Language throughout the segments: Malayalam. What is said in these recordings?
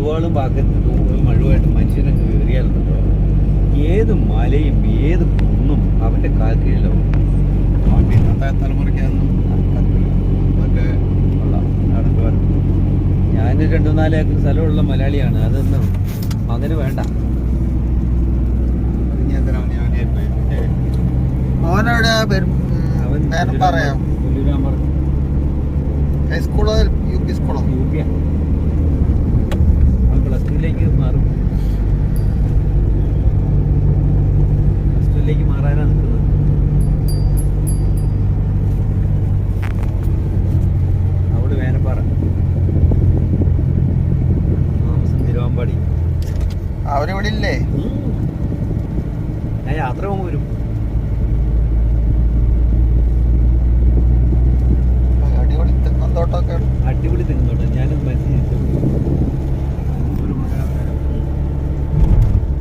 കൊടുവാളും ഭാഗത്ത് മഴുവായിട്ട് മനുഷ്യനങ്ങ് കയറിയാലുണ്ടോ ഏത് മലയും ഏത് കുന്നും അവന്റെ കാൽ കീഴിലാവും. ഞാൻ രണ്ടു നാല് ഏക്കർ സ്ഥലമുള്ള മലയാളിയാണ്. അതൊന്നും അങ്ങനെ വേണ്ട. അവനവിടെ പറയാം? ഹൈസ്കൂളോ യു പി സ്കൂളോ? യു പി അവരിവിടെ ഇല്ലേ ഞാൻ യാത്ര പോകുമ്പോൾ വരും. അടിപൊളി തെങ്ങന്തോട്ടമൊക്കെ അടിപൊളി തിന്നുണ്ട് ഞാനത് മനസ്സിൽ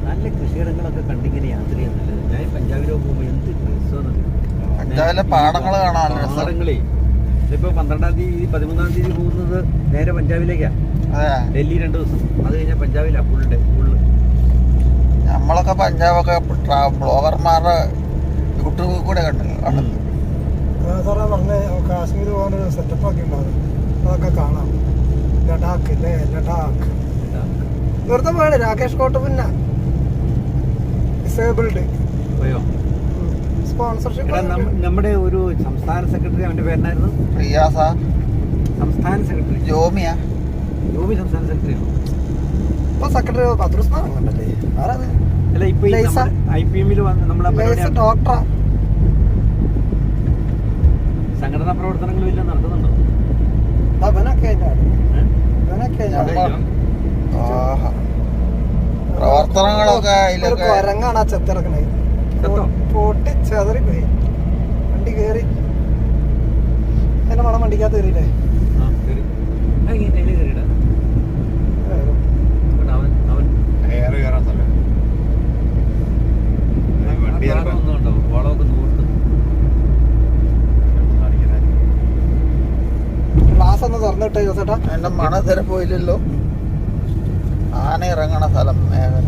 നല്ല കൃഷിയിടങ്ങളൊക്കെ കണ്ടിങ്ങനെ യാത്ര ചെയ്യാൻ നല്ലത്. ഞാൻ പഞ്ചാബിലോ പോകുമ്പോൾ എന്ത് രസമാണ് പഞ്ചാബിലെ പാടങ്ങൾ കാണാൻ നല്ല രസം. പാടങ്ങളേ. ഇതിപ്പോ പന്ത്രണ്ടാം തീയതി പതിമൂന്നാം തീയതി പോകുന്നത് നേരെ പഞ്ചാബിലേക്കാ. അതെ ഡൽഹി രണ്ട് ദിവസം. അത് കഴിഞ്ഞാൽ പഞ്ചാബിലാണ് ഫുൾ ഡേ ഫുള്ള് നമ്മളൊക്കെ പഞ്ചാബൊക്കെ ബ്ലോഗർമാരുടെ യൂട്യൂബിൽ കൂടെ കണ്ടല്ലോ സാറേ പറഞ്ഞ കാശ്മീർ പോകാനൊരു സെറ്റപ്പ് ഒക്കെ ഉണ്ടാവും. അതൊക്കെ കാണാം. ലഡാക്ക് അല്ലേ? ലഡാക്ക്. വെറുതെ പോയാണ്. രാകേഷ് കോട്ടപ്പന്ന ഡിസേബിൾഡ് സ്പോൺസർഷിപ്പ് നമ്മുടെ ഒരു സംസ്ഥാന സെക്രട്ടറി അവന്റെ പേരെന്നായിരുന്നു? പ്രിയാസ സംസ്ഥാന സെക്രട്ടറി ജോമിയ. ജോബി സംസ്ഥാന സെക്രട്ടറിയാണോ? ഇപ്പൊ സെക്രട്ടറി പത്രുസ്മാനം കണ്ടല്ലേ ആരത് അല്ല ഇപ്പൊ. ഐ പി എമ്മിൽ വന്ന് നമ്മളെ ഡോക്ടറാ. സംഘടനാ പ്രവർത്തനങ്ങളും എല്ലാം നടത്തുന്നുണ്ടോ. പ്രവർത്തനങ്ങളൊക്കെ കൊരങ്ങാണ് ആ ചെത്തിറക്കണേ ചത്തോ? പൊട്ടി ചെതറി പോയി വണ്ടി കേറി. എന്നെ മണം വണ്ടിക്കകത്ത് കയറിയില്ലേ ആ, കേറി. ആ, ഇങ്ങനെ അതിൽ കേറിയിടാ. ഇവിടെ അവൻ അവൻ എയർ കയറാൻ സ്ഥലം വണ്ടി ആ ഭാഗം ഒന്നും ഉണ്ടോ വളമൊക്കെ നൂർത്ത് ഗ്ലാസ് ഒന്ന് തുറന്നിട്ടേ ചേട്ടാ എന്റെ മണ തിര പോയില്ലല്ലോ. ആന ഇറങ്ങണ സ്ഥലം മേഖല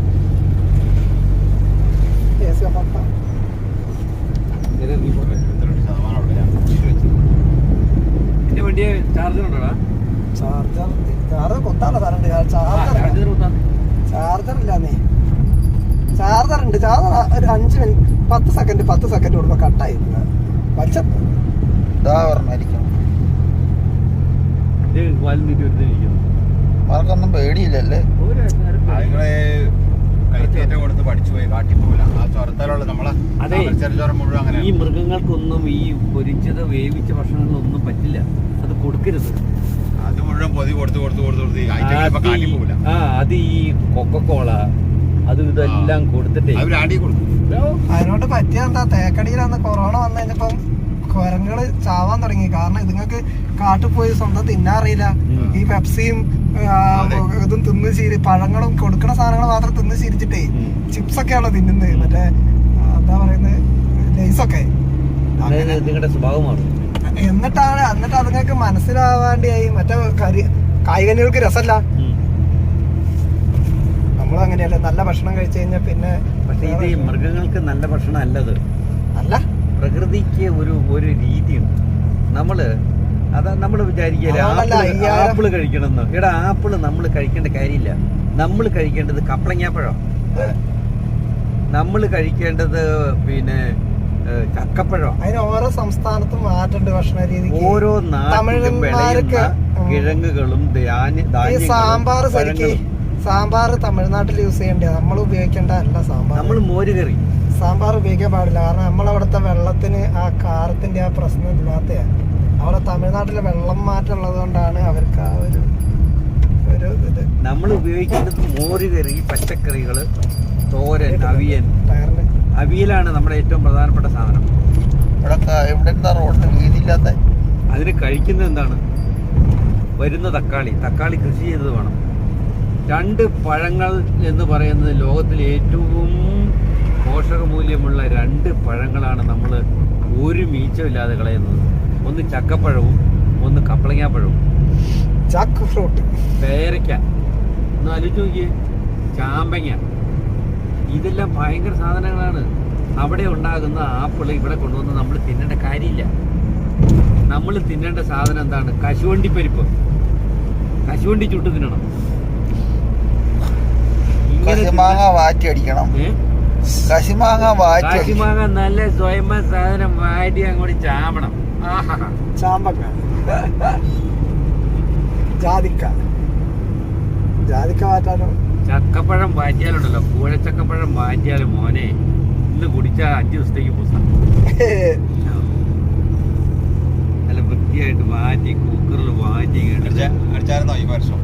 ചാർജർ ഉണ്ടോടാ? ചാർജർ ചാർജർ കൊത്താനുള്ള സാധനം ആ, ചാർജർ ചാർജർ ഇല്ലാന്നേ ഉണ്ട്. ചാർജർ ഒരു അഞ്ച് മിനിറ്റ് പത്ത് സെക്കൻഡ് പത്ത് സെക്കൻഡ് കൊടുക്കുമ്പോ കട്ടായി വലിച്ച ഇതാ ഇത് നീട്ടി അവർക്കൊന്നും പേടിയില്ലല്ലേ? ഒരു ആൾക്കാരും അതുങ്ങളെ കൈത്തേറ്റം കൊടുത്ത് പഠിച്ചു പോയി കാട്ടി പോവില്ല. ആ ചൊരത്താലുള്ള നമ്മളെ അതെ. ചെറുചോരം മുഴുവൻ അങ്ങനെ. ഈ മൃഗങ്ങൾക്കൊന്നും ഈ പൊരിച്ചത് വേവിച്ച ഭക്ഷണങ്ങളൊന്നും പറ്റില്ല. അത് കൊടുക്കരുത്. അത് മുഴുവൻ പൊതി കൊടുത്ത് കൊടുത്ത് കൊടുത്ത് കൊടുത്ത് കാട്ടി ഈ- പോകില്ല ആ അത് ഈ കൊക്കക്കോള അത് ഇതെല്ലാം കൊടുത്തിട്ടേ. അവർ കൊടുക്കും. അതിനോട് പറ്റിയ എന്താ തേക്കടിയിലാന്ന് കൊറോണ വന്നു കുരങ്ങൾ ചാവാൻ തുടങ്ങി. കാരണം ഇതുങ്ങൾക്ക് കാട്ടിൽ പോയി സ്വന്തം തിന്നാൻ അറിയില്ല. ഈ പെപ്സിയും ഇതും തിന്ന് ശീലി പഴങ്ങളും കൊടുക്കണ സാധനങ്ങൾ മാത്രം തിന്ന് ശീലിച്ചിട്ടേ ചിപ്സ് ഒക്കെയാണോ തിന്നുന്നത്. മറ്റേ എന്താ പറയുന്നത്? ലൈസ് ഒക്കെ നിങ്ങളുടെ സ്വഭാവം മാറും. എന്നിട്ടാണ് എന്നിട്ട് അതുങ്ങൾക്ക് മനസ്സിലാവാണ്ടിയായി. മറ്റേ കരി കായികനികൾക്ക് രസമല്ല. നമ്മളങ്ങനെയല്ലേ അങ്ങനെയല്ലേ നല്ല ഭക്ഷണം കഴിച്ചു കഴിഞ്ഞാൽ പിന്നെ പക്ഷെ ഇത് ഈ മൃഗങ്ങൾക്ക് നല്ല ഭക്ഷണം അല്ലത് അല്ല. പ്രകൃതിക്ക് ഒരു ഒരു രീതിയുണ്ട്. നമ്മൾ അതാ നമ്മൾ വിചാരിക്കല്ലേ നമ്മൾ ആപ്പിൾ ആപ്പിൾ കഴിക്കണമെന്ന്. എടാ ആപ്പിൾ നമ്മൾ കഴിക്കേണ്ട കാര്യമില്ല. നമ്മൾ കഴിക്കേണ്ടത് കപ്പളങ്ങാപ്പഴം നമ്മൾ കഴിക്കേണ്ടത് പിന്നെ ചക്കപ്പഴം. അതിന് ഓരോ സംസ്ഥാനത്തും മാറ്റുണ്ട് ഭക്ഷണ രീതി ഓരോ നാട്ടിലും വിളയുന്ന. കിഴങ്ങുകളും സാമ്പാർ സാമ്പാർ തമിഴ്നാട്ടിൽ യൂസ് ചെയ്യേണ്ടത് നമ്മൾ ഉപയോഗിക്കേണ്ട അല്ല സാമ്പാർ നമ്മൾ മോര് കറി സാമ്പാർ ഉപയോഗിക്കാൻ പാടില്ല. കാരണം നമ്മളവിടുത്തെ വെള്ളത്തിന് ആ കാരത്തിന്റെ ആ പ്രശ്നം ഇല്ലാത്തയാ അവിടെ തമിഴ്നാട്ടിലെ വെള്ളം മാറ്റം ഉള്ളത് കൊണ്ടാണ് അവർക്ക് ആ ഒരു ഒരു ഇത്. നമ്മൾ ഉപയോഗിക്കുന്നത് മോരുകറി പച്ചക്കറികൾ തോരൻ അവിയൻ ടയറിന് അവിയലാണ് നമ്മുടെ ഏറ്റവും പ്രധാനപ്പെട്ട സാധനം. ഇവിടെ ക- ഇവിടെ എന്താ റോഡിന് വീതിയില്ലാത്ത അതിന് കഴിക്കുന്നത് എന്താണ്? വരുന്ന തക്കാളി. തക്കാളി കൃഷി ചെയ്തത് വേണം. രണ്ട് പഴങ്ങൾ എന്ന് പറയുന്നത് ലോകത്തിലെ ഏറ്റവും പോഷകമൂല്യമുള്ള രണ്ട് പഴങ്ങളാണ് നമ്മൾ ഒരു മീച്ചമില്ലാതെ കളയുന്നത്. ഒന്ന് ചക്കപ്പഴവും ഒന്ന് കപ്പളങ്ങാപ്പഴവും ചക്ക ഫ്രൂട്ട് പേരയ്ക്ക. ഒന്ന് ആലോചിച്ച് നോക്കിയേ. ചാമ്പങ്ങ. ഇതെല്ലാം ഭയങ്കര സാധനങ്ങളാണ്. അവിടെ ഉണ്ടാകുന്ന ആപ്പിൾ ഇവിടെ കൊണ്ടുവന്ന് നമ്മൾ തിന്നേണ്ട കാര്യമില്ല. നമ്മൾ തിന്നേണ്ട സാധനം എന്താണ്? കശുവണ്ടി പരിപ്പ് കശുവണ്ടി ചുട്ട് തിന്നണം. മാങ്ങ വാറ്റി അടിക്കണം? കശിമാങ്ങ വാറ്റി കശിമാങ്ങ നല്ല സ്വയംഭ സാധനം വാറ്റി അങ്ങോട്ട് ചാമണം ആഹാ. ചാമ്പക്ക. ജാതിക്ക. ജാതിക്ക മാറ്റാനോ ചക്കപ്പഴം വാറ്റിയാലുണ്ടല്ലോ. പൂഴച്ചക്കപ്പഴം വാറ്റിയാലും മോനെ ഇന്ന് കുടിച്ചാൽ അഞ്ച് ദിവസത്തേക്ക് പുസ്തകം നല്ല വൃത്തിയായിട്ട് മാറ്റി കുക്കറിൽ മാറ്റി കേട്ടോ അടിച്ചായിരുന്നോ ഈ വർഷം?